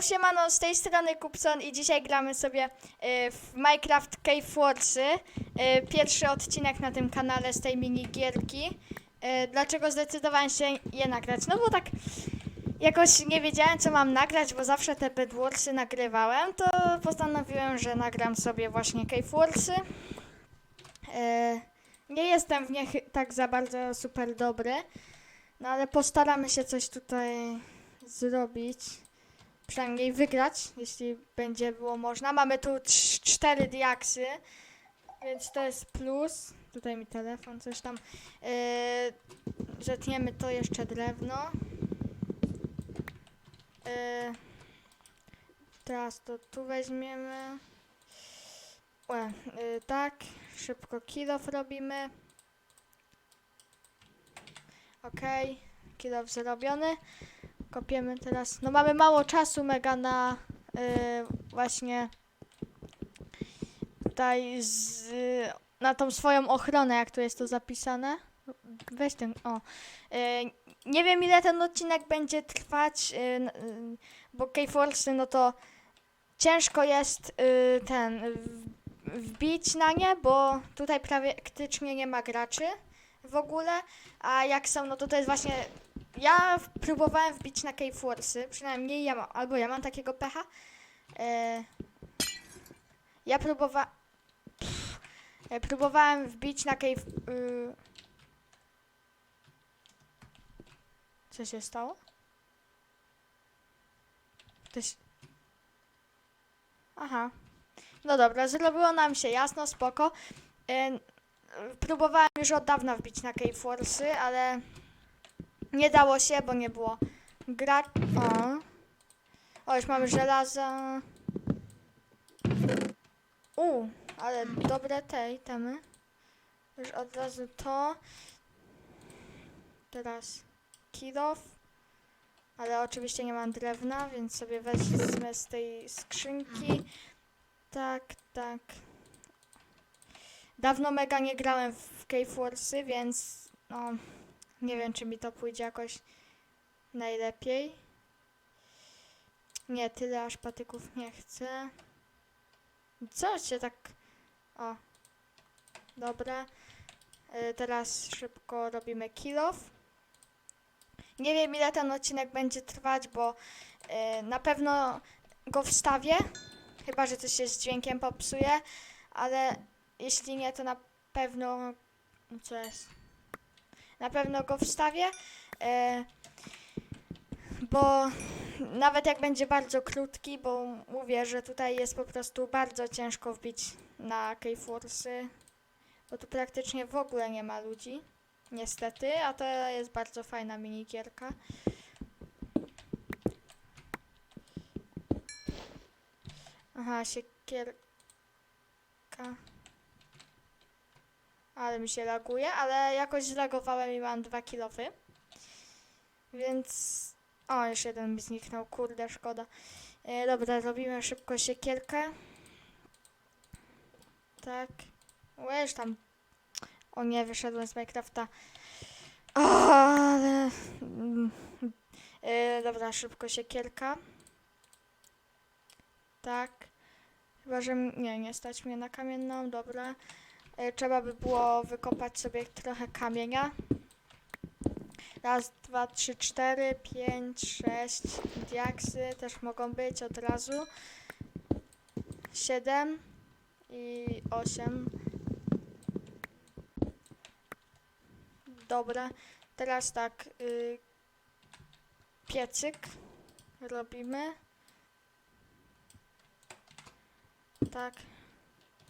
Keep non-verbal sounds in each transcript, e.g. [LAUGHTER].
Yo, siemano, z tej strony Kupson i dzisiaj gramy sobie y, w Minecraft Cave. Y, pierwszy odcinek na tym kanale z tej minigierki. Y, dlaczego zdecydowałem się je nagrać? No bo tak jakoś nie wiedziałem co mam nagrać, bo zawsze te Bed Warsy nagrywałem, to postanowiłem, że nagram sobie właśnie Cave nie jestem w nich tak za bardzo super dobry, no ale postaramy się coś tutaj zrobić przynajmniej wygrać, jeśli będzie było można. Mamy tu cz- cztery diaksy, więc to jest plus. Tutaj mi telefon, coś tam. Yy, zetniemy to jeszcze drewno. Yy, teraz to tu weźmiemy. Łe, yy, tak, szybko kilof robimy. Okej, kilof zrobiony kopiemy teraz. No mamy mało czasu mega na y, właśnie tutaj z, na tą swoją ochronę, jak tu jest to zapisane. Weź ten, o. Y, nie wiem ile ten odcinek będzie trwać, y, n- y, bo K-Force no to ciężko jest y, ten wbić na nie, bo tutaj praktycznie nie ma graczy w ogóle, a jak są, no to to jest właśnie ja próbowałem wbić na Warsy, przynajmniej ja mam, albo ja mam takiego pecha. E, ja próbowa... Pff, e, próbowałem wbić na Cave... Y, co się stało? Ktoś... Aha. No dobra, zrobiło nam się jasno, spoko. E, próbowałem już od dawna wbić na Warsy, ale... Nie dało się, bo nie było gra... O. O, już mamy żelaza. U, ale dobre te itemy. Już od razu to. Teraz kilof. Ale oczywiście nie mam drewna, więc sobie wezmę z tej skrzynki. Tak, tak. Dawno mega nie grałem w Warsy, więc no... Nie wiem, czy mi to pójdzie jakoś najlepiej. Nie, tyle aż patyków nie chcę. Co się tak... O. Dobra. Y, Teraz szybko robimy kill off. Nie wiem, ile ten odcinek będzie trwać, bo y, na pewno go wstawię. Chyba, że coś się z dźwiękiem popsuje. Ale jeśli nie, to na pewno... Co jest? Na pewno go wstawię, e, bo nawet jak będzie bardzo krótki, bo mówię, że tutaj jest po prostu bardzo ciężko wbić na K-Force'y, bo tu praktycznie w ogóle nie ma ludzi, niestety, a to jest bardzo fajna minigierka. Aha, siekierka. Ale mi się laguje, ale jakoś zlagowałem i mam dwa kilofy. Więc... O, już jeden mi zniknął, kurde, szkoda. E, dobra, robimy szybko siekierkę. Tak. Łeż tam... O nie, wyszedłem z Minecrafta. O, ale... mm, E, dobra, szybko siekierka. Tak. Chyba, że... Nie, nie stać mnie na kamienną, dobra. E, Trzeba by było wykopać sobie trochę kamienia. Raz, dwa, trzy, cztery, pięć, sześć. Diaksy też mogą być od razu. Siedem i osiem. Dobra, teraz tak. Y, piecyk robimy. Tak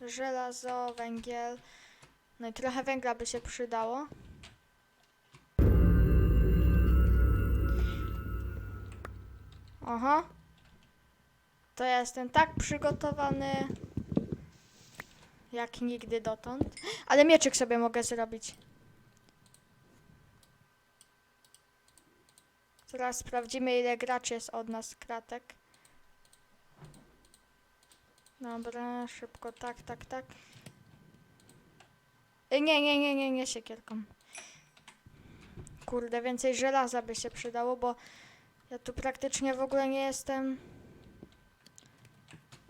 żelazo, węgiel. No i trochę węgla by się przydało. Aha. To ja jestem tak przygotowany jak nigdy dotąd. Ale mieczyk sobie mogę zrobić. Teraz sprawdzimy ile graczy jest od nas kratek. Dobra, szybko, tak, tak, tak. Y, Nie, nie, nie, nie, nie siekierką. Kurde, więcej żelaza by się przydało, bo ja tu praktycznie w ogóle nie jestem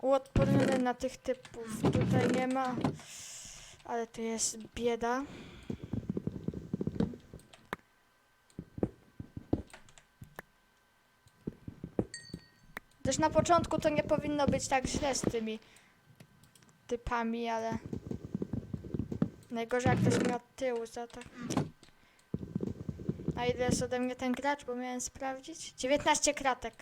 uodporniony na tych typów. Tutaj nie ma, ale tu jest bieda. Też na początku to nie powinno być tak źle z tymi typami, ale najgorzej jak ktoś mnie od tyłu za to. A ile jest ode mnie ten gracz, bo miałem sprawdzić? 19 kratek.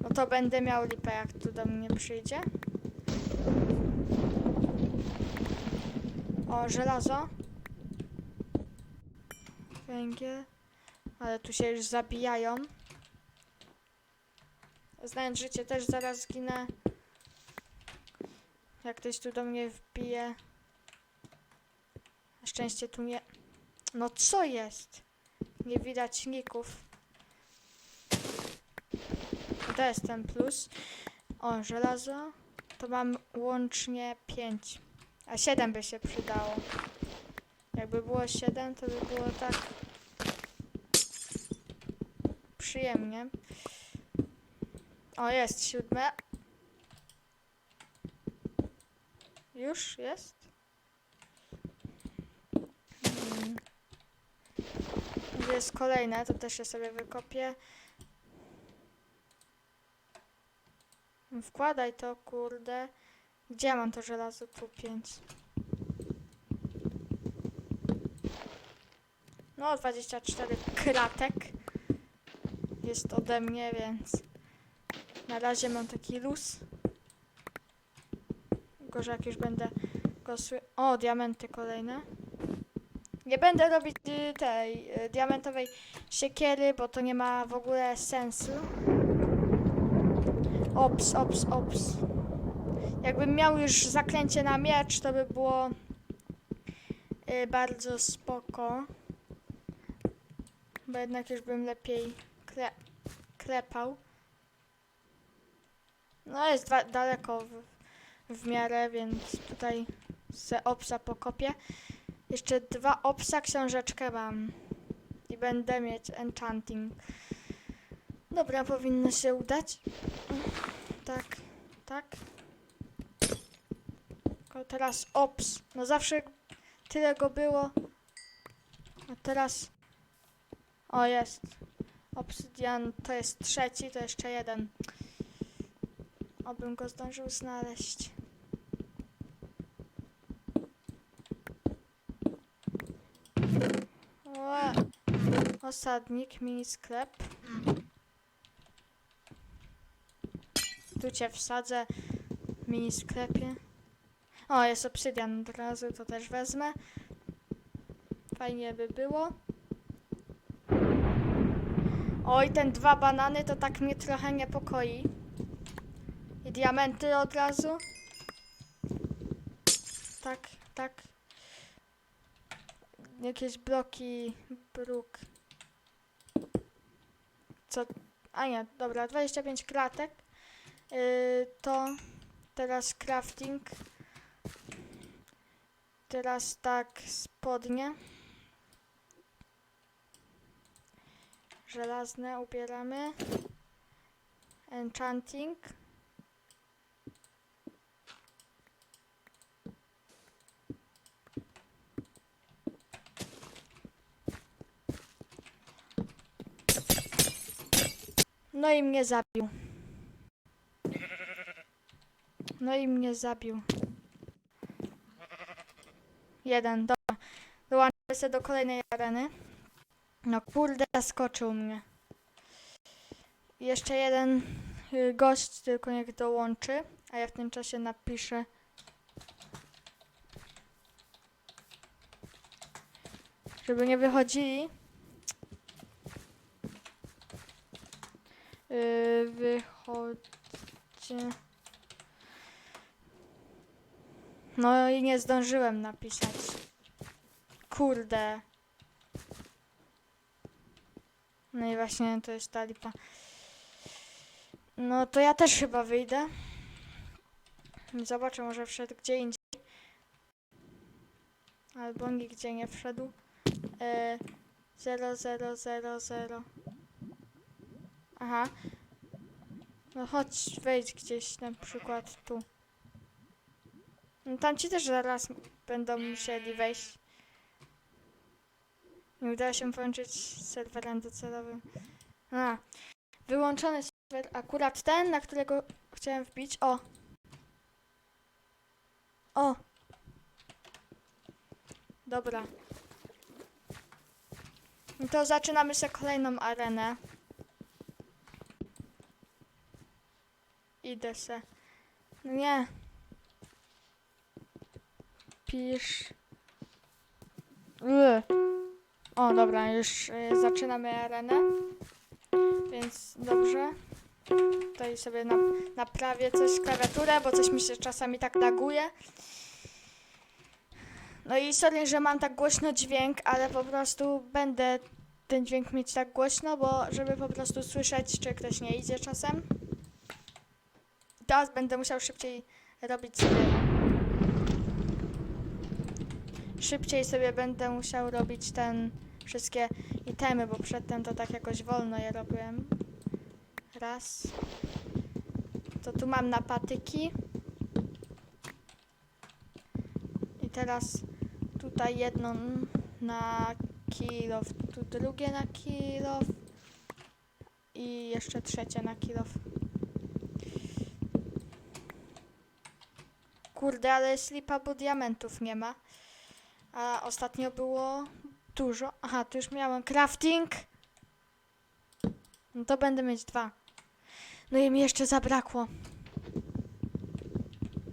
No to będę miał lipę, jak tu do mnie przyjdzie. O, żelazo. Węgiel. Ale tu się już zabijają. Znając życie, też zaraz zginę. Jak ktoś tu do mnie wbije. Na szczęście tu nie... No co jest? Nie widać ników. To jest ten plus. O, żelazo. To mam łącznie 5. A 7 by się przydało. Jakby było 7, to by było tak przyjemnie. O, jest siódme. Już jest? Mm. Gdzie jest kolejne, to też je sobie wykopię. Wkładaj to, kurde. Gdzie mam to żelazo? Tu pięć. No, 24 kratek jest ode mnie, więc na razie mam taki luz. Gorzej jak już będę go sły... O, diamenty kolejne. Nie będę robić y, tej y, diamentowej siekiery, bo to nie ma w ogóle sensu. Ops, ops, ops. Jakbym miał już zaklęcie na miecz, to by było y, bardzo spoko. Bo jednak już bym lepiej kle klepał. No jest da daleko w, w miarę, więc tutaj se opsa pokopię. Jeszcze dwa opsa książeczkę mam. I będę mieć enchanting. Dobra, powinno się udać. Tak, tak. Tylko teraz ops. No zawsze tyle go było. A teraz... O, jest. Obsydian to jest trzeci, to jeszcze jeden. Obym go zdążył znaleźć. Ła. Osadnik, mini sklep. Tu cię wsadzę w mini sklepie. O, jest obsydian od razu, to też wezmę. Fajnie by było. Oj, ten dwa banany to tak mnie trochę niepokoi. I diamenty od razu. Tak, tak. Jakieś bloki bruk. Co? A nie, dobra, 25 kratek. Yy, to teraz crafting. Teraz tak, spodnie. Żelazne ubieramy. Enchanting. No i mnie zabił. No i mnie zabił. Jeden, dobra. Dołączę się do kolejnej areny. No kurde, zaskoczył mnie. Jeszcze jeden y, gość, tylko niech dołączy, a ja w tym czasie napiszę. Żeby nie wychodzili. Wychodźcie. No i nie zdążyłem napisać. Kurde. No i właśnie to jest ta lipa. No to ja też chyba wyjdę. Zobaczę, może wszedł gdzie indziej. Albo nigdzie nie wszedł. E, 0, 0, 0, 0. Aha. No chodź, wejdź gdzieś na przykład tu. No tam ci też zaraz będą musieli wejść. Nie udało się połączyć z serwerem docelowym. A, wyłączony serwer, akurat ten, na którego chciałem wbić. O! O! Dobra. No to zaczynamy sobie kolejną arenę. Idę se. No nie. Pisz. Ue. O, dobra, już y, zaczynamy arenę. Więc dobrze. Tutaj sobie na, naprawię coś klawiaturę, bo coś mi się czasami tak laguje. No i sorry, że mam tak głośno dźwięk, ale po prostu będę ten dźwięk mieć tak głośno, bo żeby po prostu słyszeć, czy ktoś nie idzie czasem. Teraz będę musiał szybciej robić sobie. Szybciej sobie będę musiał robić ten wszystkie itemy, bo przedtem to tak jakoś wolno je robiłem. Raz. To tu mam na patyki. I teraz tutaj jedno na kilof, tu drugie na kilof i jeszcze trzecie na kilof. Kurde, ale jest lipa, bo diamentów nie ma. A ostatnio było dużo. Aha, tu już miałem crafting. No to będę mieć dwa. No i mi jeszcze zabrakło.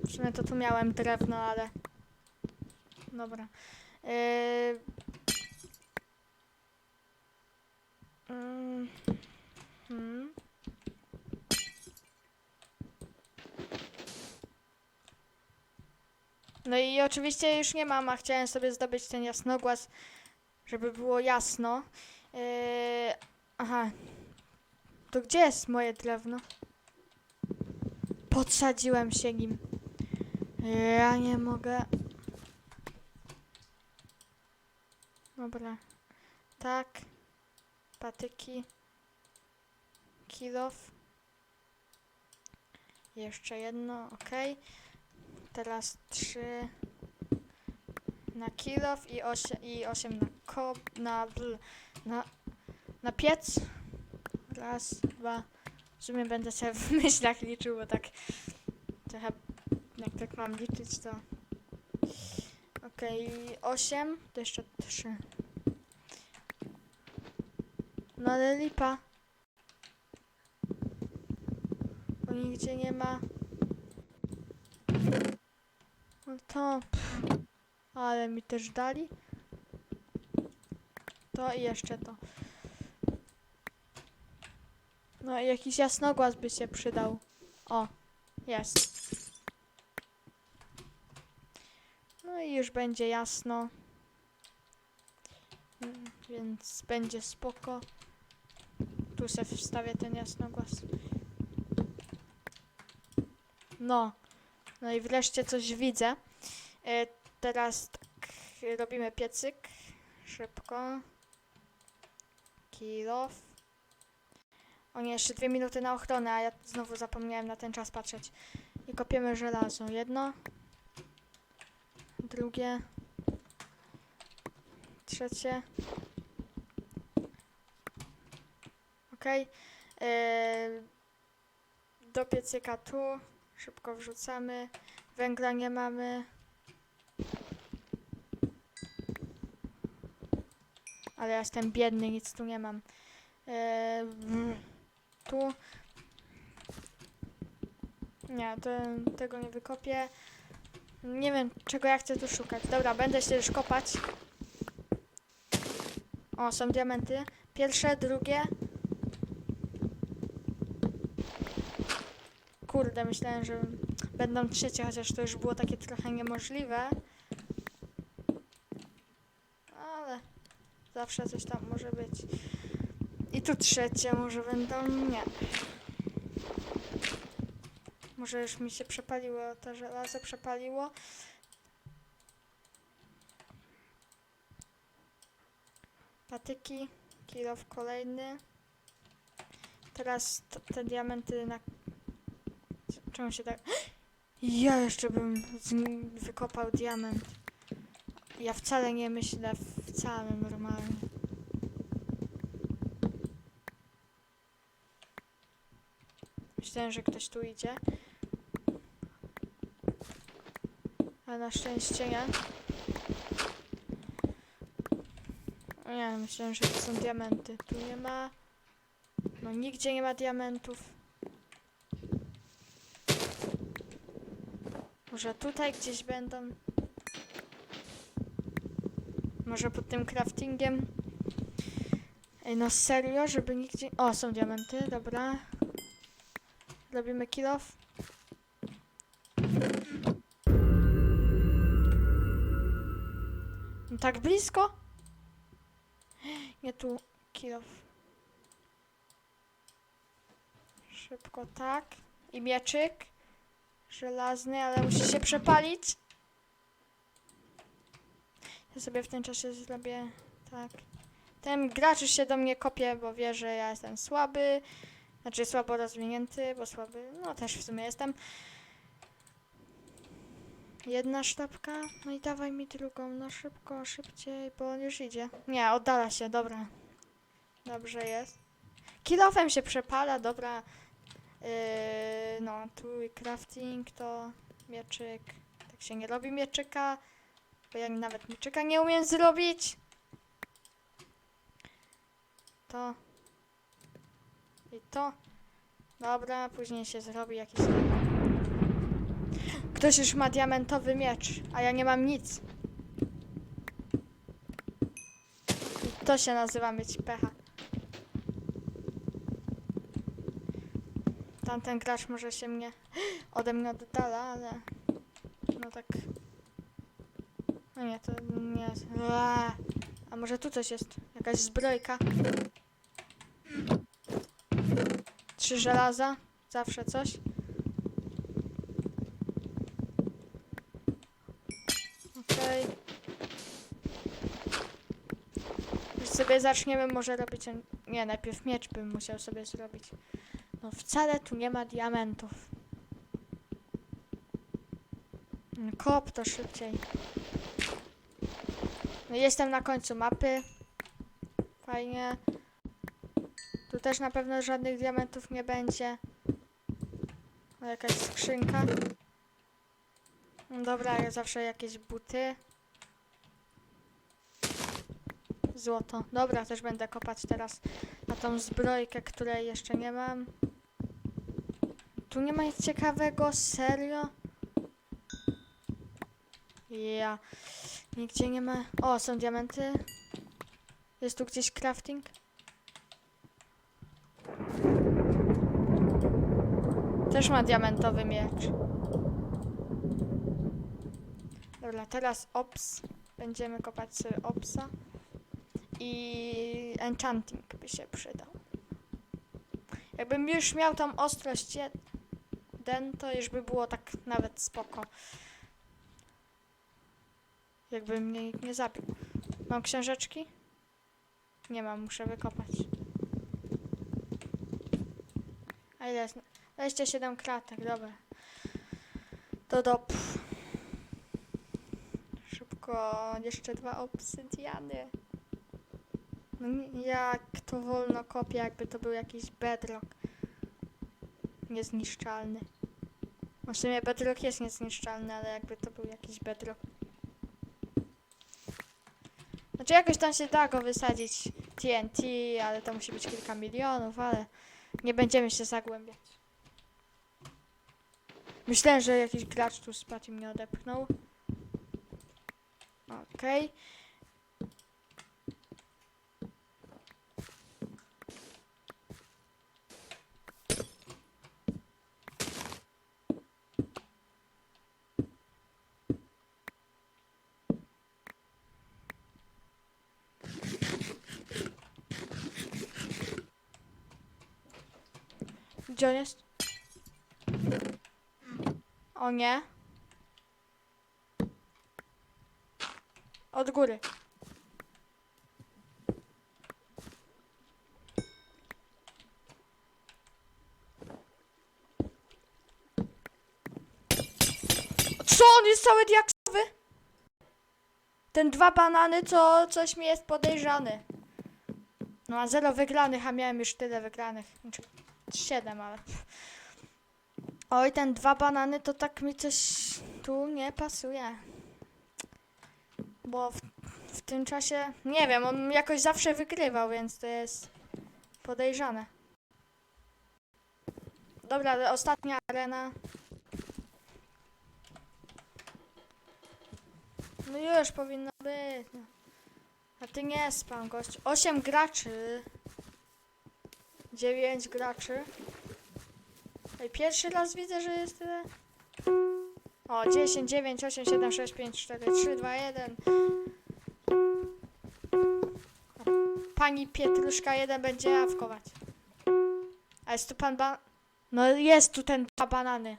W sumie to tu miałem drewno, ale... Dobra. Yy... Mm. Hmm. No i oczywiście już nie mam, a chciałem sobie zdobyć ten jasnogłaz, żeby było jasno. Yy, aha. To gdzie jest moje drewno? Podsadziłem się nim. Ja nie mogę. Dobra. Tak. Patyki. Kilof. Jeszcze jedno, ok. Teraz 3 na kilof i 8, i 8 na kop, na, na, na piec. Raz, dwa. W sumie będę sobie [LAUGHS] w myślach liczył, bo tak trochę jak tak mam liczyć to. Okej, 8, to jeszcze 3. No ale lipa. Bo nigdzie nie ma. No to. Ale mi też dali. To i jeszcze to. No i jakiś jasnogłaz by się przydał. O, jest. No i już będzie jasno. Mm, Więc będzie spoko. Tu se wstawię ten jasnogłaz. No. No i wreszcie coś widzę. E, teraz tak robimy piecyk. Szybko. Kilof. O nie, jeszcze dwie minuty na ochronę, a ja znowu zapomniałem na ten czas patrzeć. I kopiemy żelazo. Jedno. Drugie. Trzecie. Okej. E, Do piecyka tu. Szybko wrzucamy. Węgla nie mamy. Ale ja jestem biedny, nic tu nie mam. Eee, tu. Nie, to, tego nie wykopię. Nie wiem, czego ja chcę tu szukać. Dobra, będę się już kopać. O, są diamenty. Pierwsze, drugie. Kurde, myślałem, że będą trzecie, chociaż to już było takie trochę niemożliwe. Ale zawsze coś tam może być. I tu trzecie może będą. Nie. Może już mi się przepaliło, to żelazo przepaliło. Patyki, kilof kolejny. Teraz te diamenty na Czemu się tak... [GASPS] Ja jeszcze bym wykopał diament. Ja wcale nie myślę, wcale normalnie. Myślałem, że ktoś tu idzie. Ale na szczęście nie. Nie, myślałem, że to są diamenty. Tu nie ma. No nigdzie nie ma diamentów. Może tutaj gdzieś będą. Może pod tym craftingiem. No serio, żeby nigdzie... O, są diamenty, dobra. Robimy kill off. No Tak blisko? Nie tu kill off. Szybko tak. I mieczyk. Żelazny, ale musi się przepalić. Ja sobie w tym czasie zrobię tak. Ten gracz się do mnie kopie, bo wie, że ja jestem słaby. Znaczy słabo rozwinięty, bo słaby, no też w sumie jestem. Jedna sztabka, no i dawaj mi drugą, no szybko, szybciej, bo on już idzie. Nie, oddala się, dobra. Dobrze jest. Kilofem się przepala, dobra. Yy, no, tu crafting to mieczyk. Tak się nie robi mieczyka, bo ja nawet mieczyka nie umiem zrobić. To. I to. Dobra, później się zrobi jakiś... Ktoś już ma diamentowy miecz, a ja nie mam nic. I to się nazywa mieć pecha. Tamten gracz może się mnie [GASPS] ode mnie oddala, ale no tak. No nie, to nie jest. Eee. A może tu coś jest? Jakaś zbrojka? Trzy żelaza? Zawsze coś? Okej. Już sobie zaczniemy może robić... Nie, najpierw miecz bym musiał sobie zrobić. No wcale tu nie ma diamentów. No, Kop to szybciej. No jestem na końcu mapy. Fajnie. Tu też na pewno żadnych diamentów nie będzie. O, jakaś skrzynka. No Dobra, ja zawsze jakieś buty. Złoto. Dobra, też będę kopać teraz na tą zbrojkę, której jeszcze nie mam. Tu nie ma nic ciekawego, serio? Ja. Nigdzie nie ma. O, są diamenty. Jest tu gdzieś crafting? Też ma diamentowy miecz. Dobra, teraz ops. Będziemy kopać sobie opsa. I enchanting by się przydał. Jakbym już miał tam ostrość jeden, to już by było tak nawet spoko. Jakby mnie nikt nie zabił. Mam książeczki? Nie mam, muszę wykopać. A ile jest? 27 kratek, dobra. To do... pff. Szybko, jeszcze dwa obsydiany. No jak to wolno kopie, jakby to był jakiś bedrock. Niezniszczalny. W sumie bedrock jest niezniszczalny, ale jakby to był jakiś bedrock. Znaczy jakoś tam się da go wysadzić TNT, ale to musi być kilka milionów, ale nie będziemy się zagłębiać. Myślałem, że jakiś gracz tu spadł i mnie odepchnął. Okej. Gdzie on jest? O nie. Od góry. Co, on jest cały diaksowy? Ten dwa banany, co coś mi jest podejrzany. No a zero wygranych, a miałem już tyle wygranych. Znaczy, siedem, ale... Oj, ten dwa banany, to tak mi coś tu nie pasuje. Bo w, w tym czasie, nie wiem, on jakoś zawsze wygrywał, więc to jest podejrzane. Dobra, ostatnia arena. No już powinno być. No. A ty nie spam, gość. 8 graczy. 9 graczy. Ej, pierwszy raz widzę, że jest tyle. O, 10, 9, 8, 7, 6, 5, 4, 3, 2, 1. Pani Pietruszka 1 będzie jawkować. A jest tu pan ba... No jest tu ten dwa banany.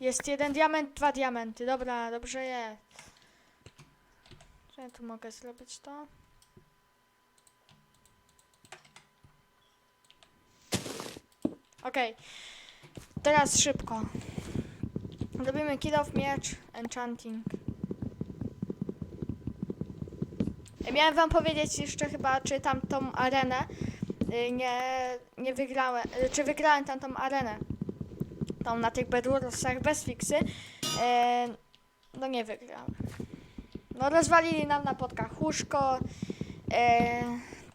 Jest jeden diament, dwa diamenty. Dobra, dobrze jest. Czy ja tu mogę zrobić to? Okej. Teraz szybko. Robimy kill off miecz, enchanting. Miałem wam powiedzieć jeszcze chyba, czy tam tą arenę y, nie, nie wygrałem, y, czy wygrałem tam tą arenę. Tą na tych bedurosach bez fiksy. E, no nie wygrałem. No rozwalili nam na podkach łóżko.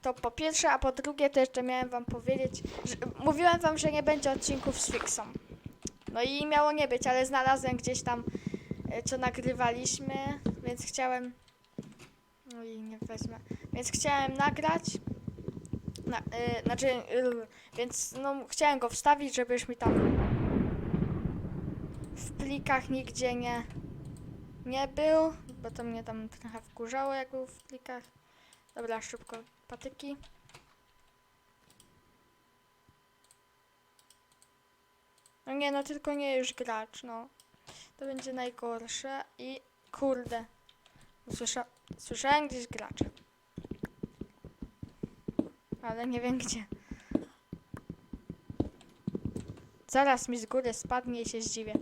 E, to po pierwsze, a po drugie to jeszcze miałem wam powiedzieć, że, mówiłem wam, że nie będzie odcinków z fiksą. No i miało nie być, ale znalazłem gdzieś tam, e, co nagrywaliśmy, więc chciałem no i nie wezmę. Więc chciałem nagrać. Na, y, znaczy, y, więc no, chciałem go wstawić, żebyś mi tam w plikach nigdzie nie, nie był, bo to mnie tam trochę wkurzało, jak był w plikach. Dobra, szybko patyki. No nie, no tylko nie już gracz, no. To będzie najgorsze i kurde. Słysza, słyszałem gdzieś gracz. Ale nie wiem gdzie. Zaraz mi z góry spadnie i się zdziwię.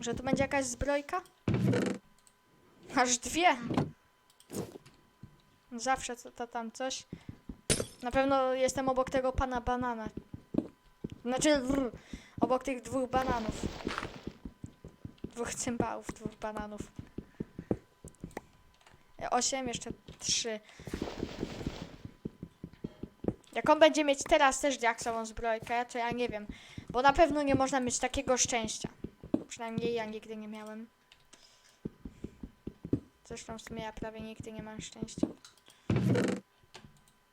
Że tu będzie jakaś zbrojka? Aż dwie. Zawsze to, to tam coś. Na pewno jestem obok tego pana banana. Znaczy, wr, obok tych dwóch bananów. Dwóch cymbałów, dwóch bananów. Osiem, jeszcze trzy. Jak on będzie mieć teraz też diaksową zbrojkę, to ja nie wiem. Bo na pewno nie można mieć takiego szczęścia. Przynajmniej ja nigdy nie miałem. Zresztą w sumie ja prawie nigdy nie mam szczęścia.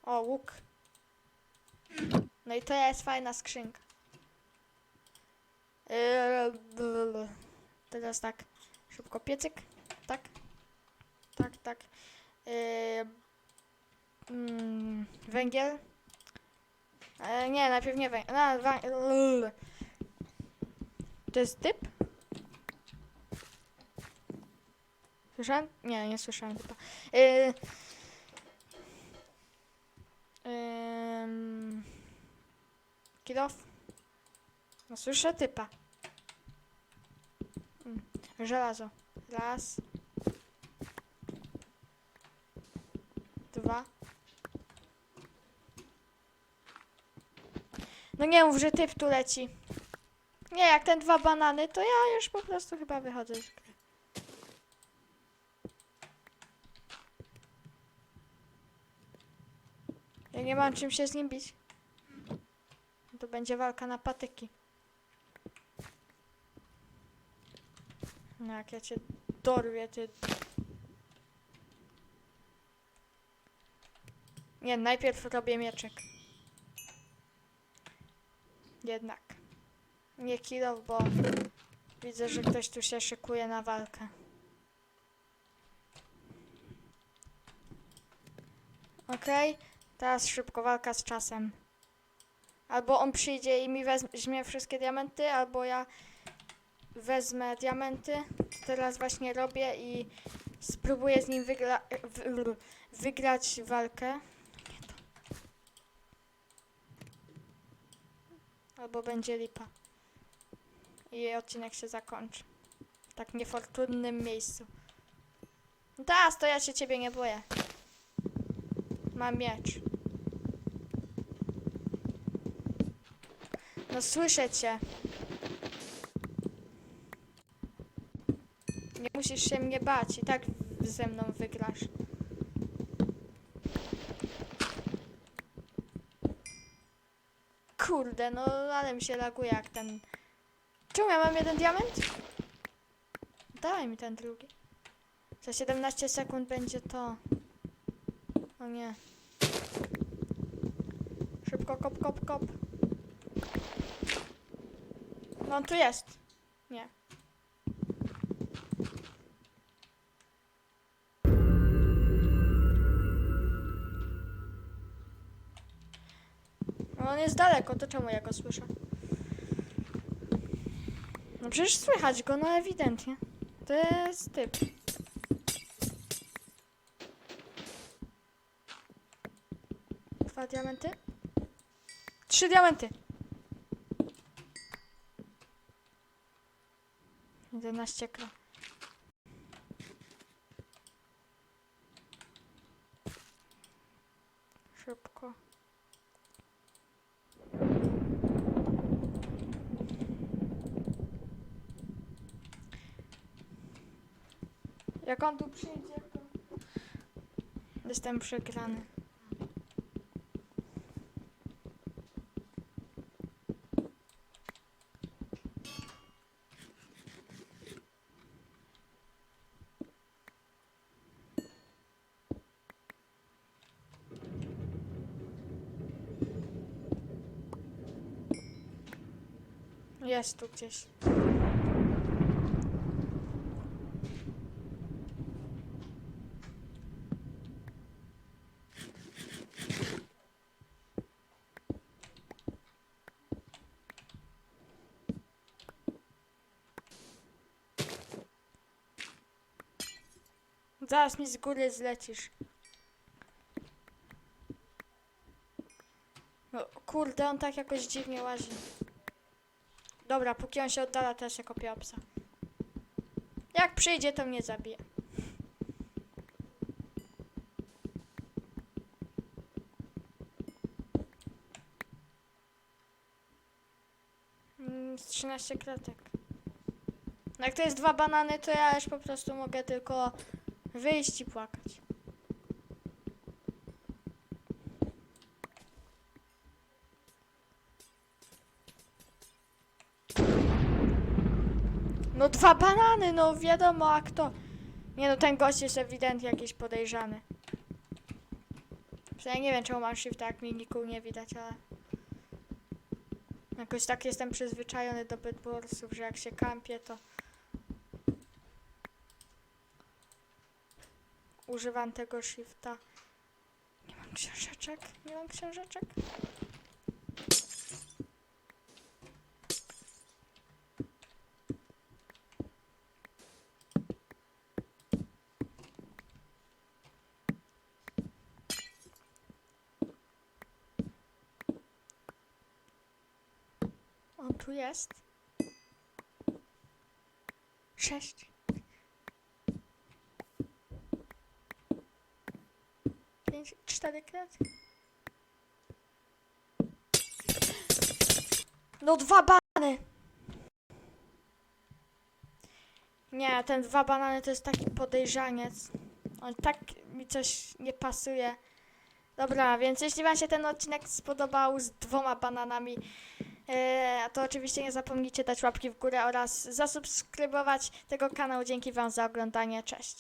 O, łuk. No i to jest fajna skrzynka. Yy. Teraz tak, szybko piecyk, tak, tak, tak. Yy, mm, węgiel. E, nie, najpierw nie węgiel. To jest typ? Słyszałem? Nie, nie słyszałem typa. Ym, kill. No słyszę typa. Mm, Żelazo. Raz. Dwa. No nie mów, że typ tu leci. Nie, jak ten dwa banany, to ja już po prostu chyba wychodzę z gry. Nie mam czym się z nim bić. To będzie walka na patyki. No jak ja cię dorwię, ty... Nie, najpierw robię mieczek. Jednak. Nie kilow, bo widzę, że ktoś tu się szykuje na walkę. Okej, teraz szybko walka z czasem. Albo on przyjdzie i mi weźmie wszystkie diamenty, albo ja wezmę diamenty. Teraz właśnie robię i spróbuję z nim wygra wygrać walkę. Albo będzie lipa. I odcinek się zakończy. W tak niefortunnym miejscu. No teraz to ja się ciebie nie boję. Mam miecz. No słyszę cię. Nie musisz się mnie bać. I tak ze mną wygrasz. Kurde, no ale mi się laguje jak ten... Czemu ja mam jeden diament? Daj mi ten drugi. Za 17 sekund będzie to. O nie. Szybko, kop, kop, kop. On tu jest. Nie. No on jest daleko, to czemu ja go słyszę? No przecież słychać go, no ewidentnie. To jest typ. Dwa diamenty? Trzy diamenty! 11 kro. Szybko. Jak on tu przyjdzie, to jestem przegrany. Jest tu gdzieś. Zaraz mi z góry zlecisz. No, kurde, on tak jakoś dziwnie łazi. Dobra, póki on się oddala, też ja kopię psa. Jak przyjdzie, to mnie zabije. Mm, z 13 klatek. No Jak to jest dwa banany, to ja już po prostu mogę tylko wyjść i płakać. No dwa banany, no wiadomo, a kto? Nie no, ten gość jest ewidentnie jakiś podejrzany. Przynajmniej nie wiem, czemu mam shift, jak mi niku nie widać, ale... Jakoś tak jestem przyzwyczajony do bedwarsów, że jak się kampię, to... Używam tego shifta. Nie mam książeczek, nie mam książeczek. On tu jest. Sześć. Pięć, cztery kratki. No dwa banany! Nie, ten dwa banany to jest taki podejrzaniec. On tak mi coś nie pasuje. Dobra, więc jeśli Wam się ten odcinek spodobał z dwoma bananami, e, to oczywiście nie zapomnijcie dać łapki w górę oraz zasubskrybować tego kanału. Dzięki Wam za oglądanie. Cześć.